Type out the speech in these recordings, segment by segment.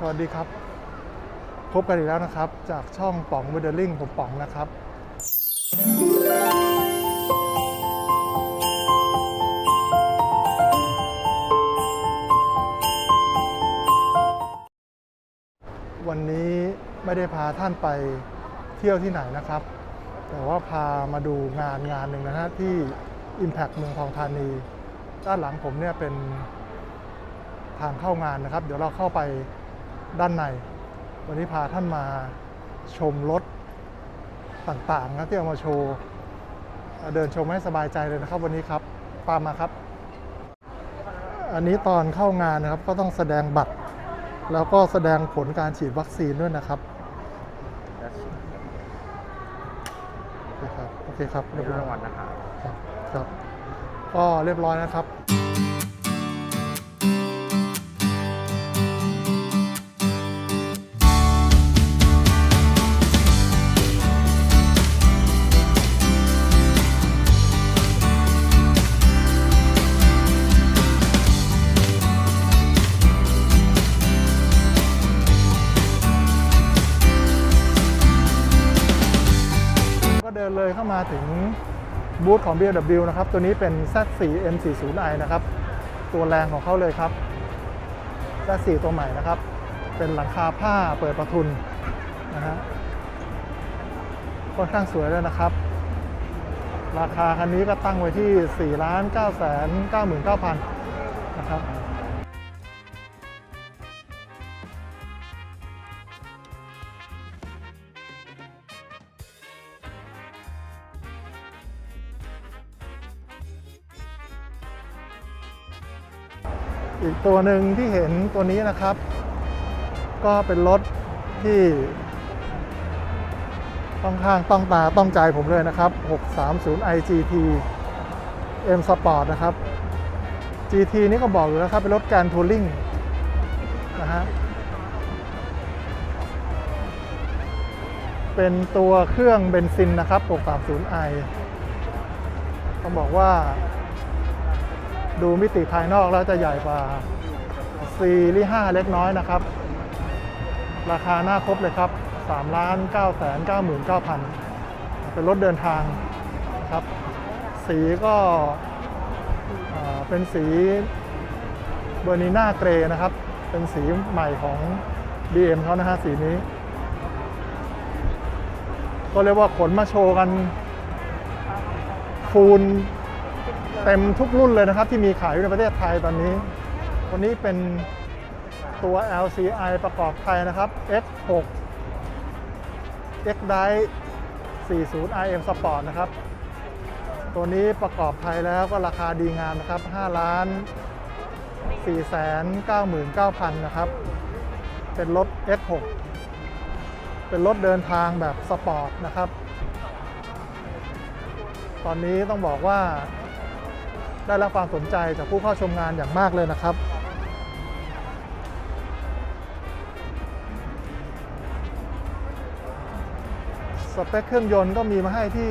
สวัสดีครับ พบกันอีกแล้วนะครับ จากช่องป๋องเวเดอร์ลิงผมป๋องนะครับ วันนี้ไม่ได้พาท่านไปเที่ยวที่ไหนนะครับ แต่ว่าพามาดูงานงานหนึ่งนะฮะที่ Impact เมืองทองธานี ด้านหลังผมเนี่ยเป็นทางเข้างานนะครับ เดี๋ยวเราเข้าไป ด้านใน วันนี้พาท่านมาชมรถต่างๆนะที่เอามาโชว์ เดินชมให้สบายใจเลยนะครับวันนี้ครับตามมาครับ อันนี้ตอนเข้างานนะครับก็ต้องแสดงบัตร แล้วก็แสดงผลการฉีดวัคซีนด้วยนะครับโอเคครับโอเคครับเรียบร้อยรางวัลนะครับครับครับก็เรียบร้อยนะครับ บูธของ BMW นะครับ ตัวนี้เป็น Z4 M40i นะครับ ตัวแรงของเขาเลยครับ Z4 ตัวใหม่นะครับ เป็นหลังคาผ้าเปิดประทุนนะฮะค่อนข้างสวยเลยนะครับ ราคาคันนี้ก็ตั้งไว้ที่ 4 9 9 9 9 0 0 0 นะครับ อีกตัวหนึ่งที่เห็นตัวนี้นะครับ ก็เป็นรถที่ต้องข้างต้องตาต้องใจผมเลยนะครับ 630 iGT M Sport นะครับ GT นี่ก็บอกอยู่แล้วครับ เป็นรถการทัวริงนะฮะ เป็นตัวเครื่องเบนซินนะครับ 630i ต้องบอกว่า ดูมิติภายนอกแล้วจะใหญ่กว่าซีรีส์5เล็กน้อยนะครับ ราคาหน้าครบเลยครับ3ล้าน9แสน99,000 เป็นรถเดินทางครับ สีก็เป็นสีเบอร์นีน่าเกรนะครับ เป็นสีใหม่ของ BM เขานะฮะสีนี้ ก็เรียกว่าขนมาโชว์กันฟูล เต็มทุกรุ่นเลยนะครับ ที่มีขายอยู่ในประเทศไทยตอนนี้ตัวนี้เป็นตัว LCI ประกอบไทยนะครับ X6 X Drive 40 IM Sport นะครับ ตัวนี้ประกอบไทยแล้วก็ราคาดีงามนะครับ 5 ล้าน4แสน99,000 นะครับ เป็นรถ X6 เป็นรถเดินทางแบบสปอร์ตนะครับ ตอนนี้ต้องบอกว่า ได้รับความสนใจจากผู้เข้าชมงานอย่างมากเลยนะครับ สเปคเครื่องยนต์ก็มีมาให้ที่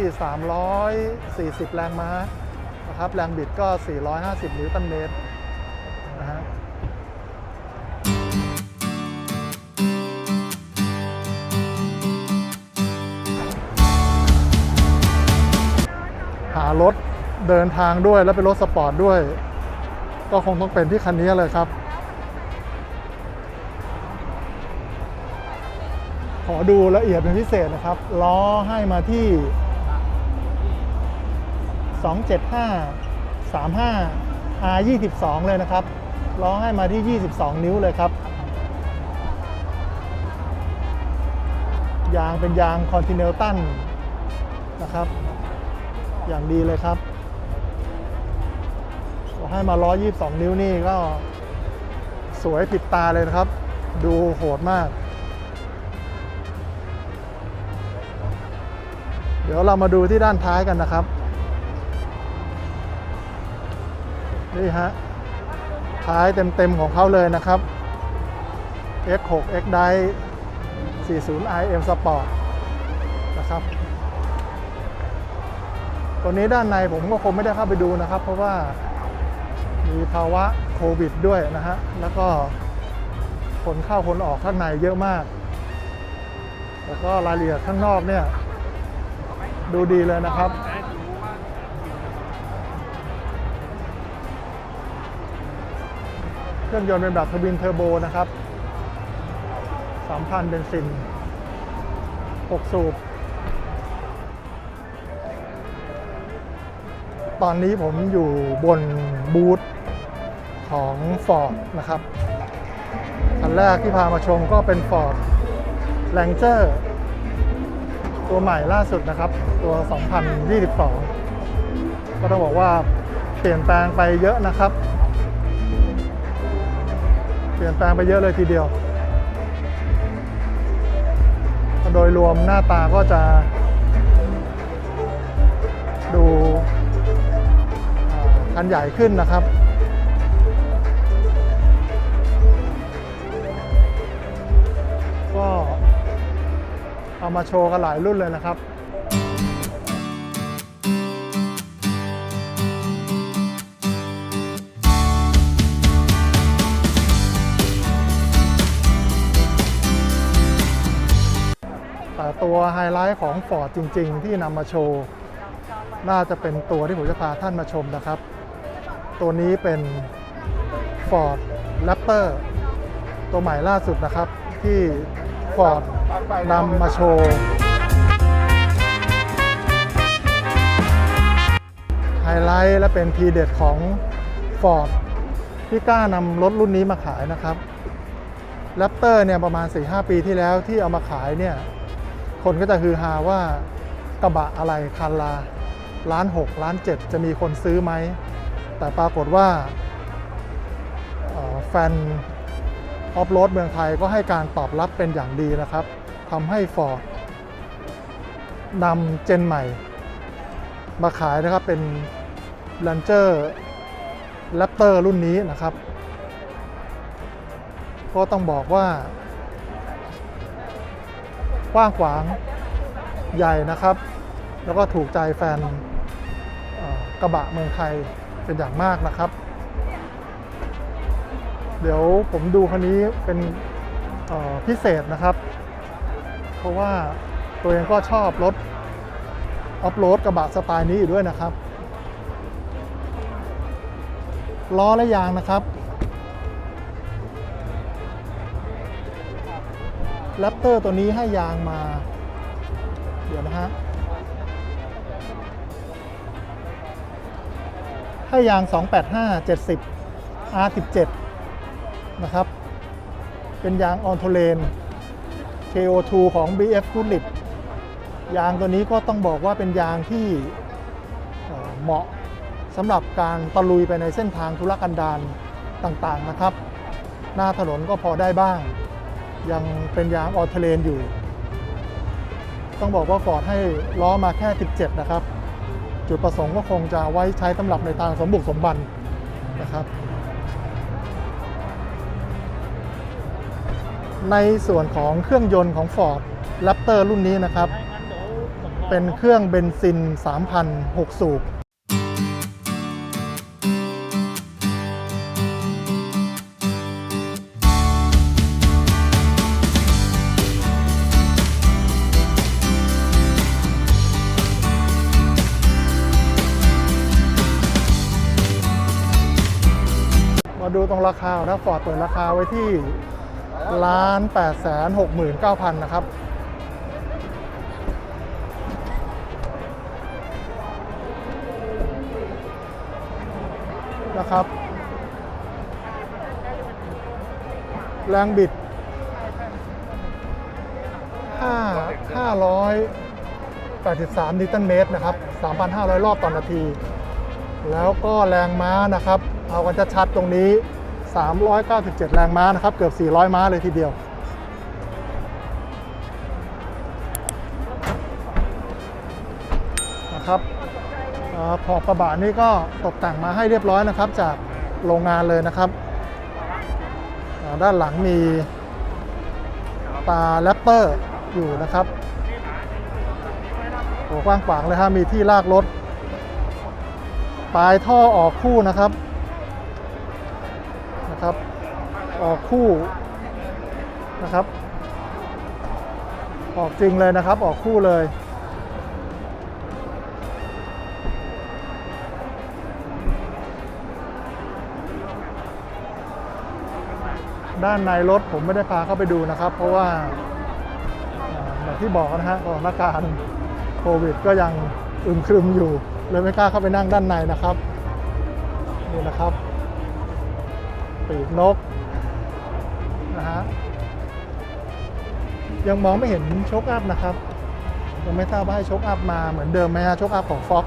340 แรงม้านะครับ แรงบิดก็ 450 นิวตันเมตรนะฮะหารถ เดินทางด้วยแล้วเป็นรถสปอร์ตด้วย ก็คงต้องเป็นที่คันนี้เลยครับ ขอดูละเอียดเป็นพิเศษนะครับ ล้อให้มาที่ 275 35 R 22 เลยนะครับ ล้อให้มาที่ 22 นิ้วเลยครับยางเป็นยางคอนติเนลตันนะครับ อย่างดีเลยครับ ให้มา 122 นิ้วนี่ก็สวยผิดตาเลยนะครับ ดูโหดมาก เดี๋ยวเรามาดูที่ด้านท้ายกันนะครับ นี่ฮะ ท้ายเต็มๆของเขาเลยนะครับ X6 X Drive 40 IM Sport นะครับตัวนี้ด้านในผมก็คงไม่ได้เข้าไปดูนะครับ เพราะว่า มีภาวะโควิดด้วยนะฮะ แล้วก็คนเข้าคนออกข้างในเยอะมาก แล้วก็รายละเอียดข้างนอกเนี่ย ดูดีเลยนะครับเครื่องยนต์เป็นแบบทวินเทอร์โบนะครับ3,000เบนซิน 6 สูบ ตอนนี้ผมอยู่บนบูธ ของ Ford นะครับคันแรกที่พามาชมก็เป็น Ford Ranger ตัวใหม่ล่าสุดนะครับ ตัว 2022 ก็ต้องบอกว่าเปลี่ยนแปลงไปเยอะนะครับ เปลี่ยนแปลงไปเยอะเลยทีเดียว โดยรวมหน้าตาก็จะ ดูคันใหญ่ขึ้นนะครับ เอามาโชว์กันหลายรุ่นเลยนะครับแต่ตัวไฮไลท์ของ Ford จริง ๆ ที่นำมาโชว์ น่าจะเป็นตัวที่ผมจะพาท่านมาชมนะครับ ตัวนี้เป็น Ford Raptor ตัวใหม่ล่าสุดนะครับที่ Ford นำมาโชว์ ไฮไลท์และเป็นทีเด็ดของ Ford ที่กล้านำรถรุ่นนี้มาขายนะครับ Raptor เนี่ยประมาณ 4-5 ปีที่แล้วที่เอามาขายเนี่ย คนก็จะฮือฮาว่ากระบะอะไรคันละล้านหกล้านเจ็ดจะมีคนซื้อไหม แต่ปรากฏว่าแฟน ออฟโรดเมืองไทยก็ให้การตอบรับเป็นอย่างดีนะครับทำให้ Ford นำเจนใหม่ มาขายนะครับเป็น Ranger Raptor รุ่นนี้นะครับ ก็ต้องบอกว่ากว้างขวางใหญ่นะครับ แล้วก็ถูกใจแฟนกระบะเมืองไทยเป็นอย่างมากนะครับ เดี๋ยวผมดูคันนี้เป็นพิเศษนะครับ เพราะว่าตัวเองก็ชอบรถออฟโรดกระบะสไตล์นี้อยู่ด้วยนะครับล้อและยางนะครับแรปเตอร์ตัวนี้ให้ยางมา เดี๋ยวนะฮะ ให้ยาง 285 70 R17 นะครับ เป็นยางออนโทเลน KO2 ของ BF g o o d l i t ยางตัวนี้ก็ต้องบอกว่าเป็นยางที่เเหมาะสำหรับการตะลุยไปในเส้นทางธุรกันดารต่างๆนะครับ หน้าถนนก็พอได้บ้าง ยังเป็นยางออเทเลนอยู่ ต้องบอกว่าฟอร์ดให้ล้อมาแค่ 17 นะครับ จุดประสงค์ก็คงจะไว้ใช้สำหรับในทางสมบุกสมบันนะครับ ในส่วนของเครื่องยนต์ของ Ford Raptor รุ่นนี้นะครับ เป็นเครื่องเบนซิน 3,006 สูบมาดูตรงราคานะฟอร์ดเปิดราคาไว้ที่ ล้านแปดแสนหกหมื่นเก้าพันนะครับ นะครับ แรงบิด 5 583นิวตันเมตรนะครับ 3,500 รอบต่อนาที แล้วก็แรงม้านะครับ เอากันชัดๆตรงนี้ 397 แรงม้านะครับ เกือบ 400 ม้าเลยทีเดียว นะครับออขอบกระบะนี่ก็ตกแต่งมาให้เรียบร้อยนะครับ จากโรงงานเลยนะครับ ด้านหลังมีตาแรปเตอร์อยู่นะครับโอ้กว้างขวางเลยฮะมีที่ลากรถ ปลายท่อออกคู่นะครับ ออกคู่นะครับ ออกจริงเลยนะครับ ออกคู่เลย ด้านในรถผมไม่ได้พาเข้าไปดูนะครับ เพราะว่าอย่างที่บอกนะฮะสถานการณ์โควิด ก็ยังอึมครึมอยู่เลยไม่กล้าเข้าไปนั่งด้านในนะครับนี่นะครับ ปีกนก ยังมองไม่เห็นโชคอัพนะครับยังไม่ทราบว่าให้โชคอัพมาเหมือนเดิมไหมฮะโชคอัพของฟ็อก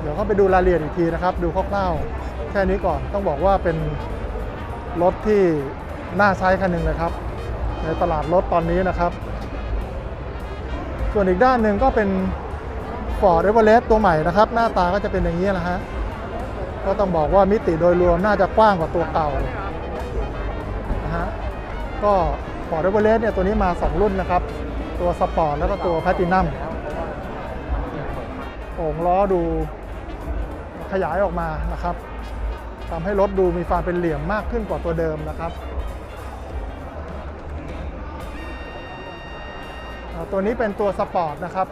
เดี๋ยวเข้าไปดูรายละเอียดอีกทีนะครับ ดูคร่าวๆแค่นี้ก่อนต้องบอกว่าเป็นรถที่น่าใช้คันหนึ่งเลยครับ ในตลาดรถตอนนี้นะครับ ส่วนอีกด้านหนึ่งก็เป็น Ford e v e r e s t ตัวใหม่นะครับ หน้าตาก็จะเป็นอย่างนี้แหละฮะก็ต้องบอกว่ามิติโดยรวมน่าจะกว้างกว่าตัวเก่านะฮะก็ Ford e v e r e s t เนี่ยตัวนี้มา 2 รุ่นนะครับ ตัวสปอร์ตแล้วก็ตัวแพ t ตินัมโอ่งล้อดูขยายออกมานะครับทำให้รถดูมีความเป็นเหลี่ยมมากขึ้นกว่าตัวเดิมนะครับ ตัวนี้เป็นตัวสปอร์ตนะครับ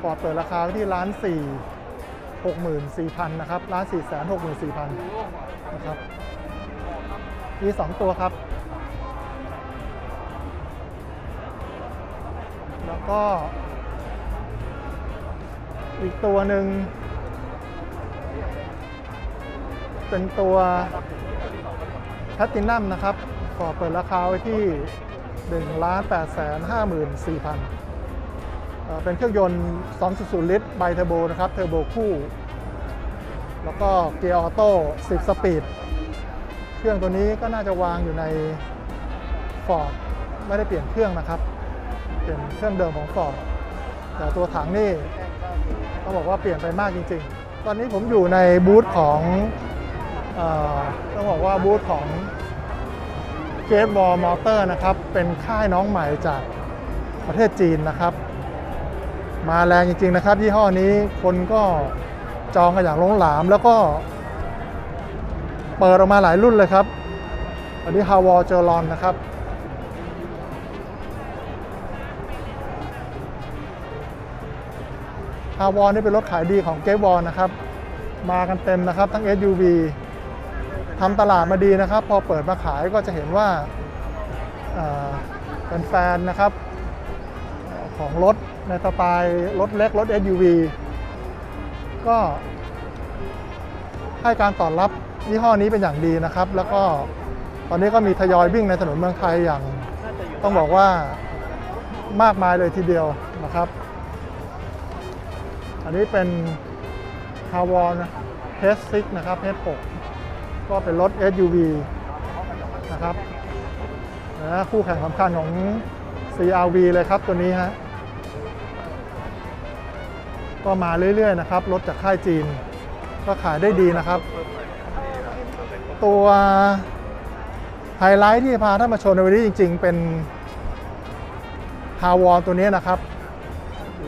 ฟอร์ดเปิดราคาที่ล้านสี่หกหมื่นสี่พันนะครับล้านสี่แสนหกหมื่นสี่พันนะครับมีสองตัวครับ แล้วก็ อีกตัวหนึ่ง เป็นตัวแพตตินัมนะครับฟอร์เปิดราคาไว้ที่1ล้าน8แสน5 4 0 0 0เอ่อเป็นเครื่องยนต์ 2.0 ลิตรไบเทอร์โบนะครับเทอร์โบคู่ แล้วก็เกียร์ออโต้ 10 สปีด เครื่องตัวนี้ก็น่าจะวางอยู่ใน Ford ไม่ได้เปลี่ยนเครื่องนะครับ เป็นเครื่องเดิมของ Ford แต่ตัวถังนี่ต้องบอกว่าเปลี่ยนไปมากจริง ๆ ตอนนี้ผมอยู่ในบูธของเอต้องบอกว่าบูธของ g a t e Wall Motor นะครับ เป็นค่ายน้องใหม่จากประเทศจีนนะครับ มาแรงจริง ๆ นะครับ ยี่ห้อนี้คนก็จองกันอย่างล้นหลามแล้วก็ เปิดออกมาหลายรุ่นเลยครับ อันนี้ฮาวอเจอรอนนะครับ ฮาวอนี่เป็นรถขายดีของเกวอลนะครับ มากันเต็มนะครับทั้ง SUV ทำตลาดมาดีนะครับ พอเปิดมาขายก็จะเห็นว่าเอ่อแฟนๆนะครับ ของรถในสไตล์รถเล็กรถ SUV ก็ให้การตอบรับยี่ห้อนี้เป็นอย่างดีนะครับ แล้วก็ตอนนี้ก็มีทยอยวิ่งในถนนเมืองไทยอย่าง ต้องบอกว่ามากมายเลยทีเดียวนะครับ นนี้เป็น h a w o n H6 นะครับ H6 ก็เป็นรถ SUV นะครับนะคู่แข่งสำคัญของ CRV เลยครับตัวนี้ฮะก็มาเรื่อยๆนะครับ รถจากค่ายจีน ก็ขายได้ดีนะครับ ตัวไฮไลท์ที่พาท่านมาชมในวันนี้จริง ๆ เป็นฮาวอนตัวนี้นะครับ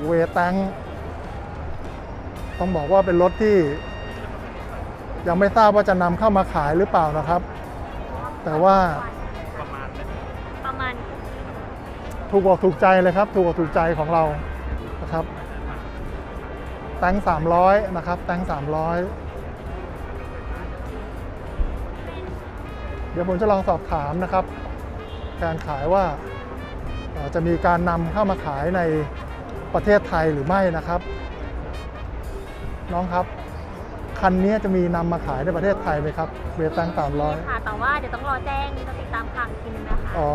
เวตัง ต้องบอกว่าเป็นรถที่ ยังไม่ทราบว่าจะนำเข้ามาขายหรือเปล่านะครับ แต่ว่าประมาณถูกอกถูกใจเลยครับ ถูกอกถูกใจของเรานะครับแตง300 นะครับแตง300 เดี๋ยวผมจะลองสอบถามนะครับ การขายว่าเอ่อจะมีการนำเข้ามาขายในประเทศไทยหรือไม่นะครับ น้องครับ คันนี้จะมีนำมาขายในประเทศไทยไหมครับเวทแตง300ค่ะแต่ว่าเดี๋ยวต้องรอแจ้งจะติดตามข่าวอีกทีนึงนะคะอ๋อ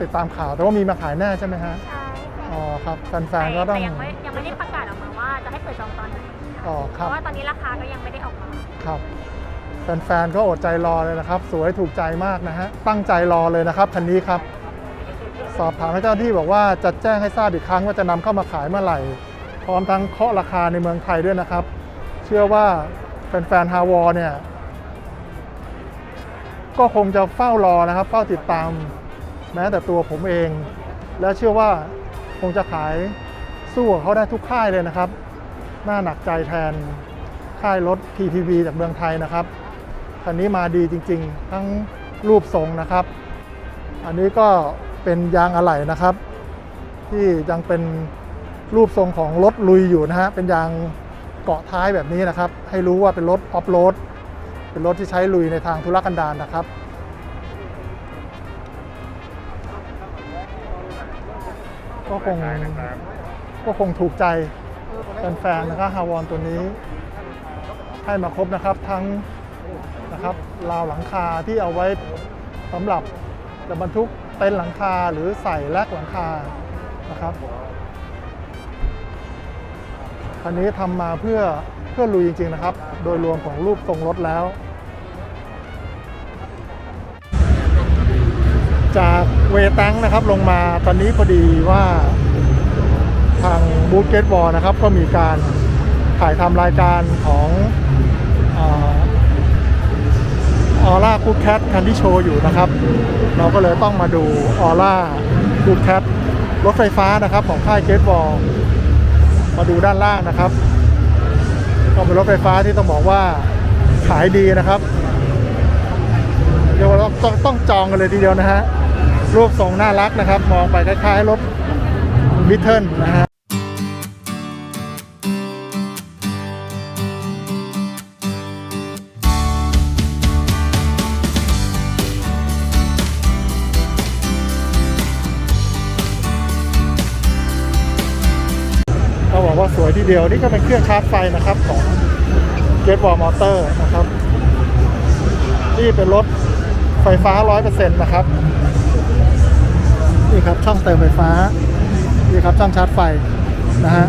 ติดตามข่าวแต่ว่ามีมาขายแน่ใช่ไหมฮะใช่ค่ะอ๋อครับแฟนๆก็ต้องแต่ยังไม่ยังไม่ได้ประกาศออกมาว่าจะให้เปิดจองตอนไหนอ๋อคเพรับราะว่าตอนนี้ราคาก็ยังไม่ได้ออกมาครับแฟนๆก็อดใจรอเลยนะครับ สวยถูกใจมากนะฮะตั้งใจรอเลยนะครับคันนี้ครับสอบถามให้เจ้าหน้าที่บอกว่าจะแจ้งให้ทราบอีกครั้งว่าจะนำเข้ามาขายเมื่อไหร่ พร้อมทั้งเคาะราคาในเมืองไทยด้วยนะครับ เชื่อว่าแฟนๆฮาวอเนี่ย ก็คงจะเฝ้ารอนะครับ เฝ้าติดตามแม้แต่ตัวผมเอง และเชื่อว่าคงจะขายสู้กับเขาได้ทุกค่ายเลยนะครับ น่าหนักใจแทนค่ายรถ PPV จากเมืองไทยนะครับ คันนี้มาดีจริง ๆ ทั้งรูปทรงนะครับ อันนี้ก็เป็นยางอะไหล่นะครับ ที่ยังเป็นรูปทรงของรถลุยอยู่นะฮะ เป็นยาง เกาะท้ายแบบนี้นะครับ ให้รู้ว่าเป็นรถออฟโรด เป็นรถที่ใช้ลุยในทางธุรกันดารนะครับ ก็คงก็คงถูกใจแฟนๆนะครับฮาวอนตัวนี้ ให้มาครบนะครับทั้งนะครับราวหลังคาที่เอาไว้สำหรับจะบรรทุกเต็นหลังคาหรือใส่แลกหลังคานะครับ คันนี้ทำมาเพื่อเพื่อลุยจริง ๆ นะครับ โดยรวมของรูปทรงรถแล้ว จากเวตังนะครับลงมาตอนนี้พอดีว่าทางบูธเกตบอลนะครับ ก็มีการถ่ายทำรายการของออร่าคูดแคทคันที่โชว์อยู่นะครับ เราก็เลยต้องมาดูออร่าคูดแคทรถไฟฟ้านะครับของค่ายเกตบอล มาดูด้านล่างนะครับก็เป็นรถไฟฟ้าที่ต้องบอกว่าขายดีนะครับเรียกว่าต้องต้องจองกันเลยทีเดียวนะฮะรูปทรงน่ารักนะครับ มองไปคล้ายๆรถบิทเทิลนะฮะ เดี๋ยวนี่ก็เป็นเครื่องชาร์จไฟนะครับของ g a t e w a l l Motor นะครับนี่เป็นรถไฟฟ้า 100%นะครับ นี่ครับช่องเติมไฟฟ้า นี่ครับช่องชาร์จไฟนะฮะ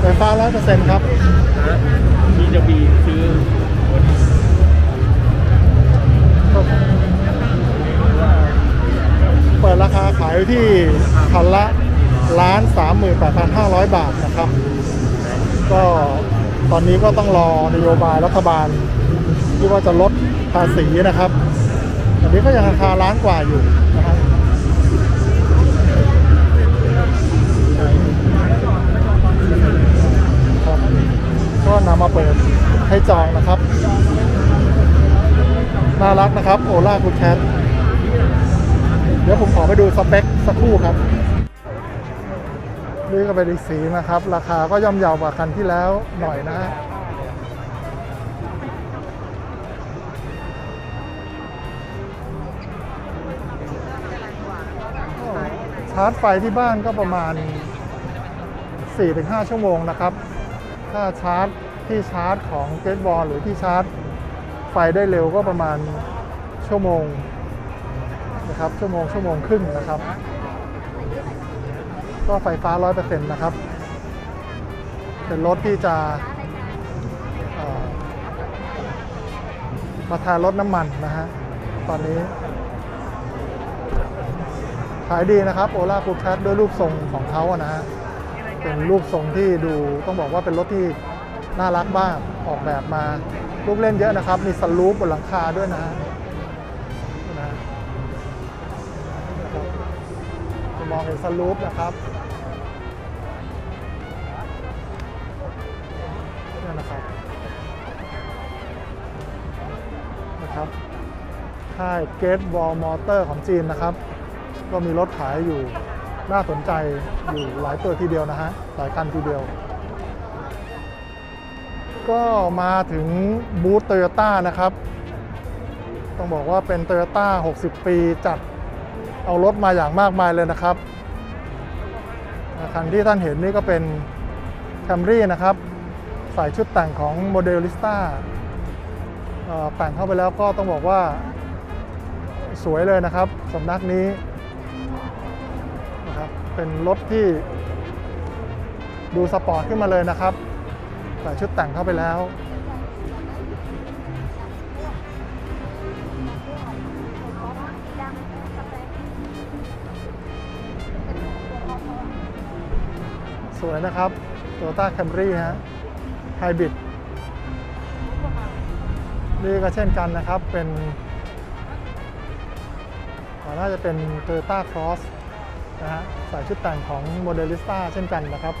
ไฟฟ้า 100%ครับที่จะมีซื้อ ปิดราคาขายที่คันละล้านสามหมื่นแปดพันห้าร้อยบาทนะครับ ก็ตอนนี้ก็ต้องรอนโยบายรัฐบาล ที่ว่าจะลดภาษีนะครับอันนี้ก็ยังราคาล้านกว่าอยู่นะครับก็นำมาเปิดให้จองนะครับ น่ารักนะครับ โอล่าคูแคท ดี๋ยวผมขอไปดูสเปคสักครู่ครับนี่ก็เป็นอีกสีนะครับ ราคาก็ย่อมเยาวกว่าคันที่แล้วหน่อยนะฮะชาร์จไฟที่บ้านก็ประมาณ 4-5 ชั่วโมงนะครับ ถ้าชาร์จที่ชาร์จของเกตบอลหรือที่ชาร์จไฟได้เร็วก็ประมาณชั่วโมง นะครับชั่วโมงชั่วโมงครึ่งนะครับ ก็ไฟฟ้า 100%นะครับ เป็นรถที่จะมาแทนรถน้ำมันนะฮะตอนนี้ขายดีนะครับโอล่าคูแคทด้วยรูปทรงของเขาอะนะฮะเป็นรูปทรงที่ดูต้องบอกว่าเป็นรถที่น่ารักมากออกแบบมาลูกเล่นเยอะนะครับ มีสลูปบนหลังคาด้วยนะฮะนะ สลูปนะครับนี่นะครับนะครับค่ายเกตบอลมอเตอร์ของจีนนะครับ ก็มีรถขายอยู่น่าสนใจอยู่หลายตัวทีเดียวนะฮะหลายคันทีเดียว ก็มาถึงบูธโตโยต้านะครับ ต้องบอกว่าเป็นโตโยต้า 60 ปีจัดเอารถมาอย่างมากมายเลยนะครับ คันที่ท่านเห็นนี่ก็เป็นแคมรี่นะครับ ใส่ชุดแต่งของโมเดลิสต้าแต่งเข้าไปแล้วก็ต้องบอกว่าสวยเลยนะครับสำนักนี้นะครับเป็นรถที่ดูสปอร์ตขึ้นมาเลยนะครับ ใส่ชุดแต่งเข้าไปแล้ว วยนะครับ Toyota Camry ฮะ Hybrid นี่ก็เช่นกันนะครับเป็นอ่าน่าจะเป็น Toyota Cross นะฮะใส่ชุดแต่งของ Modelista เช่นกันนะครับ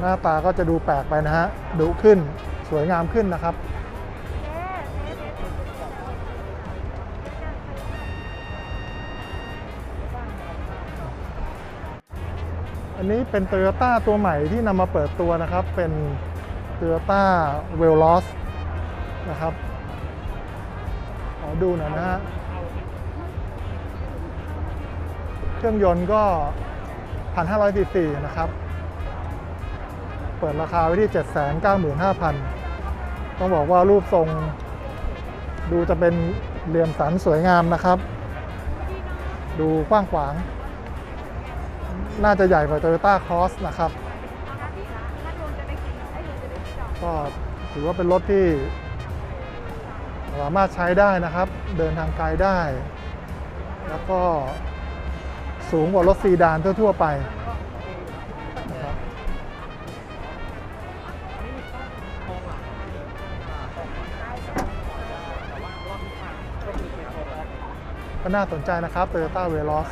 หน้าตาก็จะดูแปลกไปนะฮะ ดุขึ้นสวยงามขึ้นนะครับ อันนี้เป็น t o y ยต้ตัวใหม่ที่นำมาเปิดตัวนะครับ เป็น t o y ยต้ w e l o s นะครับ ขอดูหน่อยนะฮะ เครื่องยนต์ก็ 1,500ซีซีนะครับ เปิดราคาไว้ที่ 795,000 ต้องบอกว่ารูปทรง ดูจะเป็นเหลี่ยมสันสวยงามนะครับ ดูกว้างขวาง น่าจะใหญ่กว่า Toyota Cross นะครับ ก็ถือว่าเป็นรถที่ สามารถใช้ได้นะครับ เดินทางไกลได้ แล้วก็สูงกว่ารถซีดานทั่ว ๆ ไปนะครับก็น่าสนใจนะครับ Toyota Veloz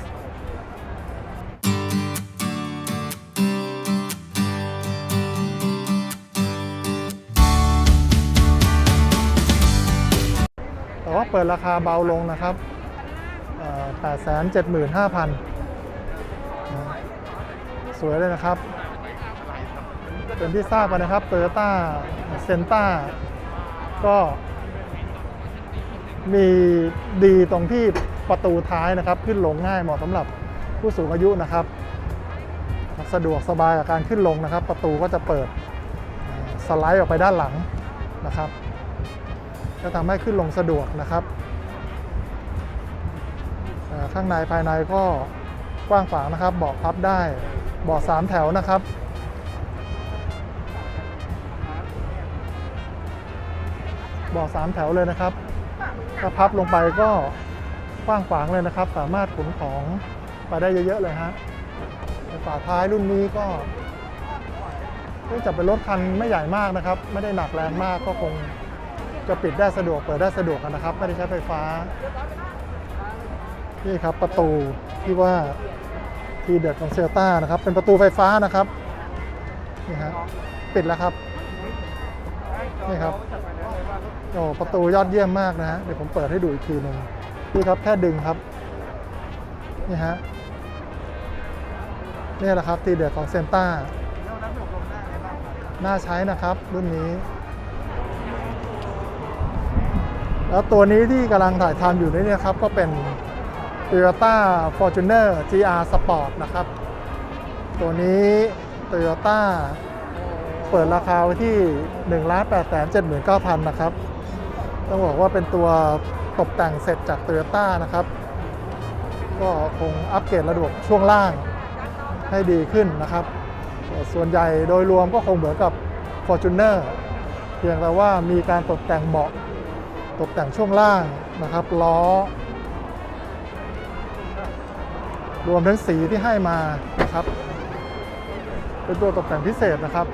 เปิดราคาเบาลงนะครับแปดแสนเจ็ดหมื่นห้าพันสวยเลยนะครับ เป็นที่ทราบกันนะครับ Toyota c e n t a ก็มีดีตรงที่ประตูท้ายนะครับ ขึ้นลงง่ายเหมาะสำหรับผู้สูงอายุนะครับ สะดวกสบายกับการขึ้นลงนะครับ ประตูก็จะเปิดสไลด์ออกไปด้านหลังนะครับ ก็ทำให้ขึ้นลงสะดวกนะครับ ข้างในภายในก็กว้างขวางนะครับ เบาะพับได้เบาะสามแถวนะครับ เบาะสามแถวเลยนะครับ ถ้าพับลงไปก็กว้างขวางเลยนะครับ สามารถขนของไปได้เยอะๆเลยฮะในฝาท้ายรุ่นนี้ก็เนื่องจากเป็นรถคันไม่ใหญ่มากนะครับ ไม่ได้หนักแรงมากก็คง จะปิดได้สะดวกเปิดได้สะดวกนะครับ ไม่ได้ใช้ไฟฟ้า นี่ครับประตูที่ว่าทีเด็ดของเซลต้านะครับ เป็นประตูไฟฟ้านะครับนี่ฮะปิดแล้วครับนี่ครับโอ้ประตูยอดเยี่ยมมากนะฮะเดี๋ยวผมเปิดให้ดูอีกทีหนึ่งนี่ครับแค่ดึงครับนี่ฮะนี่แหละครับ ทีเด็ดของเซนต้าน่าใช้นะครับรุ่นนี้ แล้วตัวนี้ที่กำลังถ่ายทำอยู่นี่นยครับก็เป็น Toyota Fortuner GR Sport นะครับ ตัวนี้ Toyota เปิดราคาไว้ที่1 8 7 9 0 0 0 นะครับ ต้องบอกว่าเป็นตัวตกแต่งเสร็จจาก Toyota นะครับ ก็คงอัปเกรดระบบช่วงล่างให้ดีขึ้นนะครับ ส่วนใหญ่โดยรวมก็คงเหมือนกับ Fortuner เพียงแต่ว่ามีการตกแต่งเบาะ ตกแต่งช่วงล่างนะครับล้อ รวมทั้งสีที่ให้มานะครับ เป็นตัวตกแต่งพิเศษนะครับ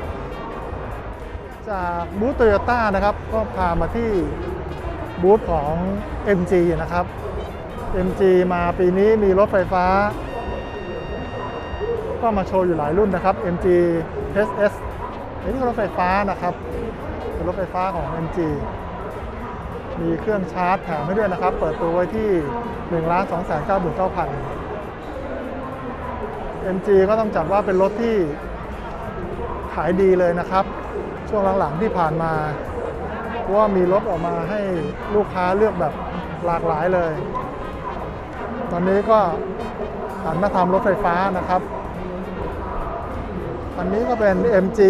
จากบูธโตโยต้านะครับ ก็พามาที่บูธของ MG นะครับ MG มาปีนี้มีรถไฟฟ้า ก็มาโชว์อยู่หลายรุ่นนะครับ MG SS อันนี้ก็รถไฟฟ้านะครับเป็นรถไฟฟ้าของ MG มีเครื่องชาร์จแถมให้ด้วยนะครับ เปิดตัวไว้ที่1 2 9 9 9 0 0 MG ก็ต้องจัดว่าเป็นรถที่ขายดีเลยนะครับ ช่วงหลังๆที่ผ่านมาเพราะว่ามีรถออกมาให้ลูกค้าเลือกแบบหลากหลายเลย ตอนนี้ก็หันมาทำรถไฟฟ้านะครับ อันนี้ก็เป็น MG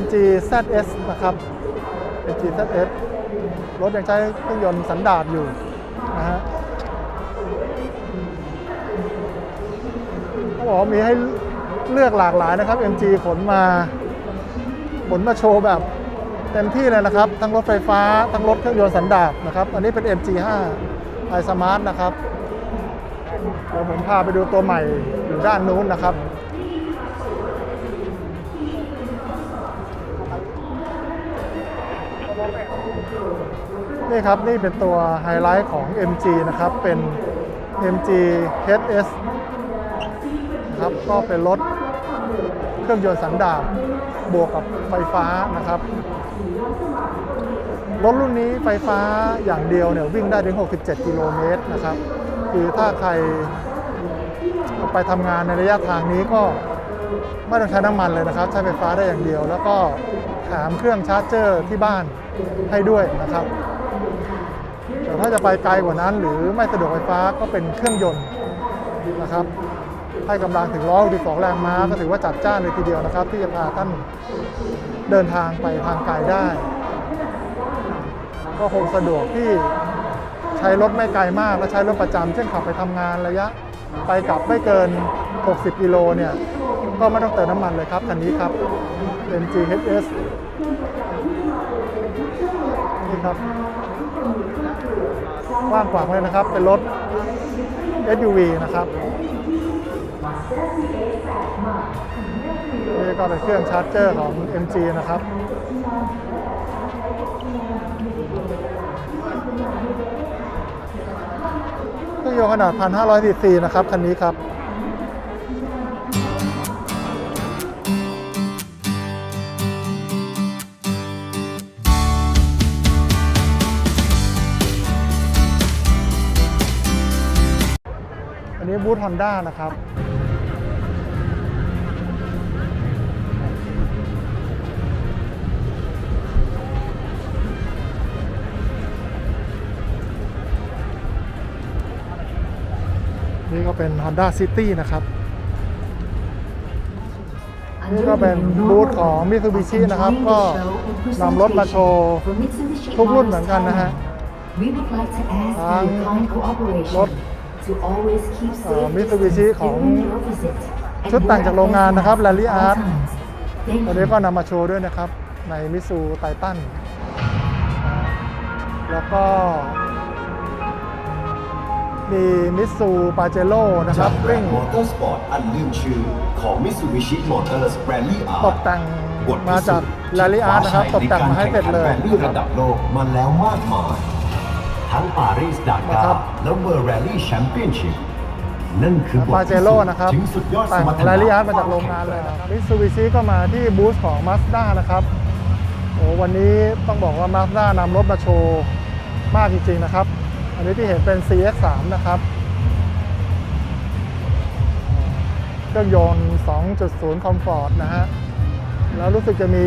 MG ZS นะครับ MG ZS รถยังใช้เครื่องยนต์สันดาปอยู่นะฮะเขาบอกมีให้เลือกหลากหลายนะครับ MG ขนมาขนมาโชว์แบบเต็มที่เลยนะครับ ทั้งรถไฟฟ้า ทั้งรถเครื่องยนต์สันดาปนะครับ อันนี้เป็น MG5 i Smart นะครับเดี๋ยวผมพาไปดูตัวใหม่อยู่ด้านนู้นนะครับ นี่ครับ นี่เป็นตัวไฮไลท์ของ MG นะครับ เป็น MG HS นะครับ ก็เป็นรถเครื่องยนต์สันดาปบวกกับไฟฟ้านะครับ รถรุ่นนี้ไฟฟ้าอย่างเดียวเนี่ยวิ่งได้ถึง 67 กิโลเมตรนะครับ คือถ้าใครไปทำงานในระยะทางนี้ก็ไม่ต้องใช้น้ำมันเลยนะครับ ใช้ไฟฟ้าได้อย่างเดียว แล้วก็แถมเครื่องชาร์จเจอร์ที่บ้านให้ด้วยนะครับ ถ้าจะไปไกลกว่านั้น หรือไม่สะดวกไฟฟ้าก็เป็นเครื่องยนต์นะครับ ให้กำลังถึง162แรงม้าก็ถือว่าจัดจ้านเลยทีเดียวนะครับ ที่จะพาท่านเดินทางไปทางไกลได้ ก็คงสะดวกที่ใช้รถไม่ไกลมาก และใช้รถประจำเช่นขับไปทำงานระยะ ไปกลับไม่เกิน 60 กิโลเนี่ยก็ไม่ต้องเติมน้ำมันเลยครับคันนี้ครับ MGHS นี่ครับ กว้างขวางเลยนะครับ เป็นรถ SUV นะครับนี่ก็เป็นเครื่องชาร์จเจอร์ของ MG นะครับเครื่องยนต์ขนาด 1,500ซีซีนะครับ คันนี้ครับ บูธฮอนด้านะครับ นี่ก็เป็น Honda City นะครับ นี่ก็เป็นบูธของ Mitsubishi นะครับ ก็นำรถมาโชว์ทุกรุ่นเหมือนกันนะฮะทั้งรถ เอ่อ Mitsubishi ของชุดแต่งจากโรงงานนะครับ Rally Art ตัวนี้ก็นำมาโชว์ด้วยนะครับ ในมิสูไททันแล้วก็ มีมิสูปาเจโร่นะครับจากแบรวิ่นงด์มอเตอร์สปอร์ตอันลืมชื่อของ Mitsubishi Motors Rally Art ตกแต่งมาจาก Rally Art นะครับ ตกแต่งมาให้เสร็จเลยแรลลี่ระดับโลกมาแล้วมากมาย ทั้งปารีสดานะกาครับร์และเวอร์แรลลี่แชมเปี้ยนชิพนั่นคือบทปาเจพิโร่สูจน์นะครับถึงสุดยอดสแต่งมรรถนะ รายลิอาร์ตมาจากโรงงานเลยนะครับมิตซูบิชิก็มาที่บูธของ Mazda นะครับโอ้วันนี้ต้องบอกว่า Mazda นำรถมาโชว์มากจริง ๆ นะครับ อันนี้ที่เห็นเป็น CX3 นะครับเครื่องยนต์ 2.0 Comfort นะฮะ แล้วรู้สึกจะมี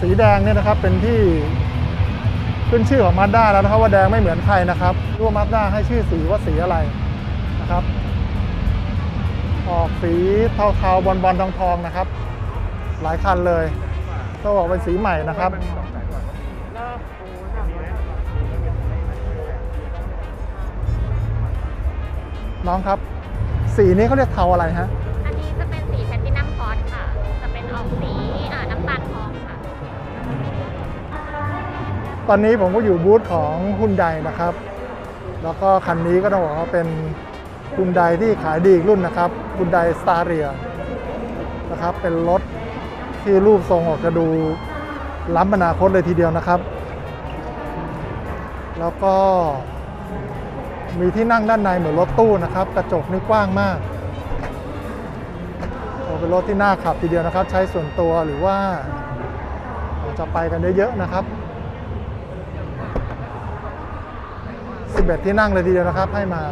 สีแดงเนี่ยนะครับเป็นที่ ขึ้นชื่อของ Mazda แล้วนะครับว่าแดงไม่เหมือนใครนะครับรู้ว่า Mazda ให้ชื่อสีว่าสีอะไรนะครับ ออกสีเทาๆบอลๆทองๆนะครับ หลายคันเลยต้องบอกเป็นสีใหม่นะครับน้องครับ สีนี้เขาเรียกเทาอะไรฮะ ตอนนี้ผมก็อยู่บูธของฮุนไดนะครับ แล้วก็คันนี้ก็ต้องบอกว่าเป็นฮุนไดที่ขายดีอีกรุ่นนะครับฮุนไดสตาร์เรียนะครับ เป็นรถที่รูปทรงออกจะดูล้ำอนาคตเลยทีเดียวนะครับ แล้วก็มีที่นั่งด้านในเหมือนรถตู้นะครับ กระจกนี่กว้างมากโอ้เป็นรถที่น่าขับทีเดียวนะครับ ใช้ส่วนตัวหรือว่าจะไปกันเยอะๆนะครับ 11 ที่นั่งเลยทีเดียวนะครับ ให้มา